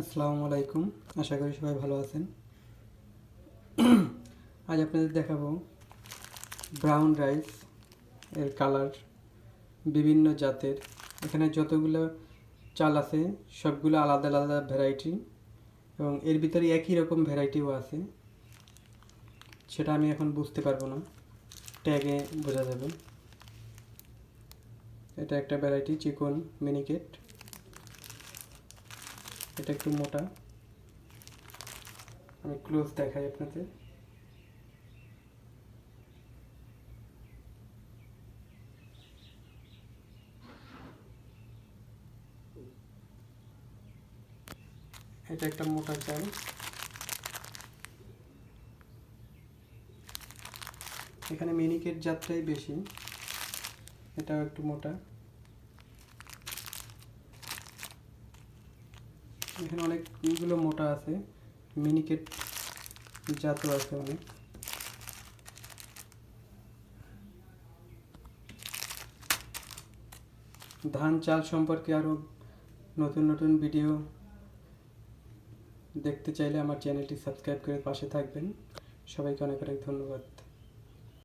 আসসালামু আলাইকুম। আশা করি সবাই ভালো আছেন। আজ আপনাদের দেখাবো ব্রাউন রাইস এর কালার বিভিন্ন জাতের। এখানে যতগুলো চাল আছে, সবগুলো আলাদা আলাদা ভ্যারাইটি এবং এর ভিতরে একই রকম ভ্যারাইটিও আছে। সেটা আমি এখন বুঝতে পারব না। ট্যাগে বোঝা যাবে। এটা একটা ভ্যারাইটি চিকন মিনিকেট এটা একটু মোটা। আমি ক্লোজ দেখাই আপনাদের এটা একটা মোটা চাল। এখানে মিনিকেট জাতটাই বেশি, এটাও একটু মোটা। এখানে অনেকগুলো মোটা আছে। মিনিকেট জাতও আছে অনেক। ধান চাল সম্পর্কে আরও নতুন নতুন ভিডিও দেখতে চাইলে আমার চ্যানেলটি সাবস্ক্রাইব করে পাশে থাকবেন। সবাইকে অনেক অনেক ধন্যবাদ।